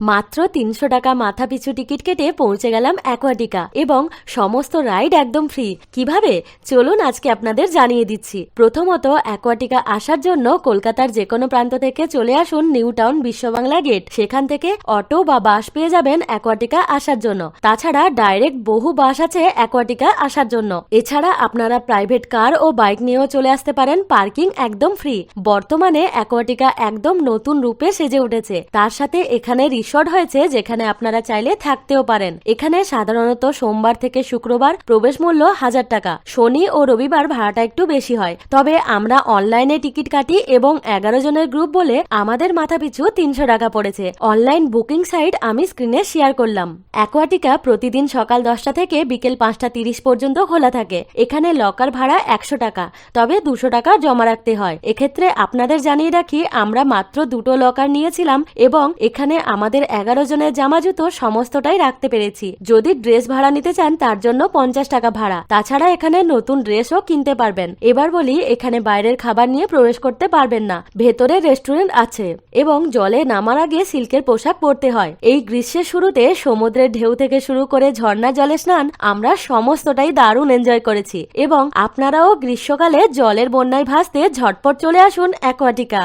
মাত্র তিনশো টাকা মাথা পিছু টিকিট কেটে পৌঁছে গেলাম অ্যাকোয়াটিকা এবং সমস্ত রাইড একদম ফ্রি। কীভাবে? চলুন আজকে আপনাদের জানিয়ে দিচ্ছি। প্রথমত, অ্যাকোয়াটিকা আসার জন্য কলকাতার যে কোনো প্রান্ত থেকে চলে আসুন নিউ টাউন বিশ্ববাংলা গেট। সেখান থেকে অটো বা বাস পেয়ে যাবেন অ্যাকোয়াটিকা আসার জন্য। তাছাড়া ডাইরেক্ট বহু বাস আছে অ্যাকোয়াটিকা আসার জন্য। এছাড়া আপনারা প্রাইভেট কার ও বাইক নিয়েও চলে আসতে পারেন। পার্কিং একদম ফ্রি। বর্তমানে অ্যাকোয়াটিকা একদম নতুন রূপে সেজে উঠেছে। তার সাথে এখানে রিসর্ট হয়েছে যেখানে আপনারা চাইলে থাকতেও পারেন। এখানে সাধারণত সোমবার থেকে শুক্রবার প্রবেশ মূল্য হাজার টাকা। শনি ও রবিবার ভাড়াটা একটু বেশি হয়। তবে আমরা অনলাইনে টিকিট কাটি এবং এগারো জনের গ্রুপ বলে আমাদের মাথা পিছু তিনশো টাকা পড়েছে। অনলাইন বুকিং সাইট আমি স্ক্রিনে শেয়ার করলাম। অ্যাকোয়াটিকা প্রতিদিন সকাল দশটা থেকে বিকেল পাঁচটা তিরিশ পর্যন্ত খোলা থাকে। এখানে লকার ভাড়া একশো টাকা। তবে দুশো টাকা জমা রাখতে হয়। এক্ষেত্রে আপনাদের জানিয়ে রাখি, আমরা মাত্র দুটো লকার নিয়েছিলাম এবং এখানে আমাদের এগারো জনের জামা জুতো সমস্তটাই রাখতে পেরেছি। যদি ড্রেস ভাড়া নিতে চান, তার জন্য পঞ্চাশ টাকা ভাড়া। তাছাড়া এখানে নতুন ড্রেসও কিনতে পারবেন। এবার বলি, এখানে বাইরের খাবার নিয়ে প্রবেশ করতে পারবেন না। ভেতরে রেস্টুরেন্ট আছে এবং জলে নামার আগে সিল্কের পোশাক পরতে হয়। এই গ্রীষ্মের শুরুতে সমুদ্রের ঢেউ থেকে শুরু করে ঝর্ণা জলে স্নান আমরা সমস্তটাই দারুণ এনজয় করেছি। এবং আপনারাও গ্রীষ্মকালে জলের বন্যায় ভাসতে ঝটপট চলে আসুন অ্যাকোয়াটিকা।